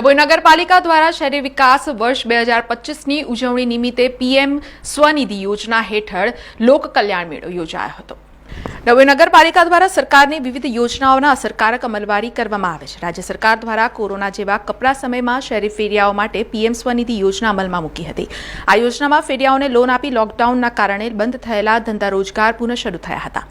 ડભોઈ નગરપાલિકા દ્વારા શહેરી વિકાસ વર્ષ બે હજાર પચીસની ઉજવણી નિમિત્તે પીએમ સ્વનિધિ યોજના હેઠળ લોક કલ્યાણ મેળો યોજાયો હતો. ડભોઈ નગરપાલિકા દ્વારા સરકારની વિવિધ યોજનાઓના અસરકારક અમલવારી કરવામાં આવે છે. રાજ્ય સરકાર દ્વારા કોરોના જેવા કપરા સમયમાં શહેરી ફેરિયાઓ માટે પીએમ સ્વનિધિ યોજના અમલમાં મૂકી હતી. આ યોજનામાં ફેરિયાઓને લોન આપી લોકડાઉનના કારણે બંધ થયેલા ધંધા રોજગાર પુનઃ શરૂ થયા હતા.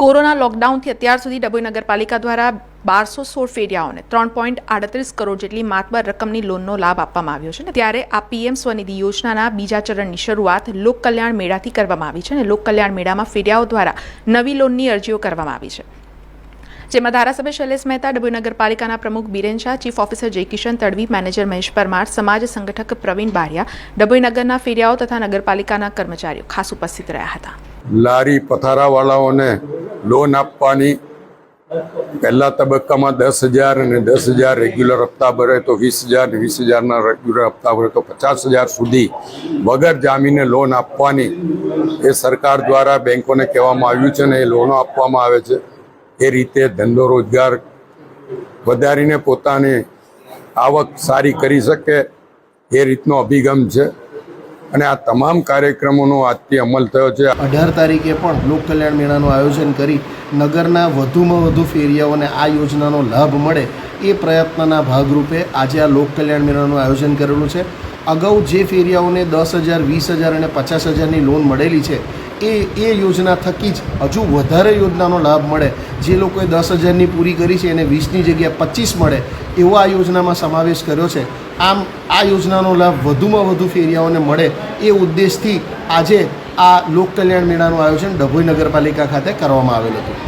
કોરોના લોકડાઉનથી અત્યાર સુધી ડભોઈ નગરપાલિકા દ્વારા બારસો સોળ ફેરિયાઓને ત્રણ પોઈન્ટ આડત્રીસ કરોડ જેટલી માતબર રકમની લોનનો લાભ આપવામાં આવ્યો છે ત્યારે આ પીએમ સ્વનિધિ યોજનાના બીજા ચરણની શરૂઆત લોક કલ્યાણ મેળાથી કરવામાં આવી છે અને લોક કલ્યાણ મેળામાં ફેરિયાઓ દ્વારા નવી લોનની અરજીઓ કરવામાં આવી છે. જેમાં ધારાસભ્ય શૈલેષ મહેતા, ડભોઈ નગરપાલિકાના પ્રમુખ Biren Shah, chief officer Jaykishan Tadvi, manager Mahesh Parmar, સમાજ સંગઠક પ્રવીણ બારિયા, ડભોઈ નગરના ફેરિયાઓ તથા નગરપાલિકાના કર્મચારીઓ ખાસ ઉપસ્થિત રહ્યા હતા. લારી પથારાવાળાઓને લોન આપવાની. પહેલા તબક્કામાં દસ હજાર અને દસ હજાર રેગ્યુલર હપ્તા ભરે તો વીસ હજાર વીસ હજારના રેગ્યુલર હપ્તા ભરે તો પચાસ હજાર સુધી વગર જામીને લોન આપવાની એ સરકાર દ્વારા બેંકોને કહેવામાં આવ્યું છે ને એ લોનો આપવામાં આવે છે. એ રીતે ધંધો રોજગાર વધારીને પોતાની આવક સારી કરી શકે એ રીતનો અભિગમ છે. અને આ તમામ કાર્યક્રમોનો આજથી અમલ થયો છે. અઢાર તારીખે પણ લોક કલ્યાણ મેળાનું આયોજન કરી નગરના વધુમાં વધુ ફેરિયાઓને આ યોજનાનો લાભ મળે એ પ્રયત્નના ભાગરૂપે આજે આ લોક કલ્યાણ મેળાનું આયોજન કરેલું છે. અગાઉ જે ફેરિયાઓને દસ હજાર, વીસ હજાર અને પચાસ હજારની લોન મળેલી છે, એ એ યોજના થકી જ હજુ વધારે યોજનાનો લાભ મળે. જે લોકોએ દસ હજારની પૂરી કરી છે એને વીસની જગ્યાએ પચીસ મળે, એવો આ યોજનામાં સમાવેશ કર્યો છે. આમ, આ યોજનાનો લાભ વધુમાં વધુ ફેરિયાઓને મળે એ ઉદ્દેશથી આજે આ લોક કલ્યાણ મેળાનું આયોજન ડભોઈ નગરપાલિકા ખાતે કરવામાં આવેલ હતું.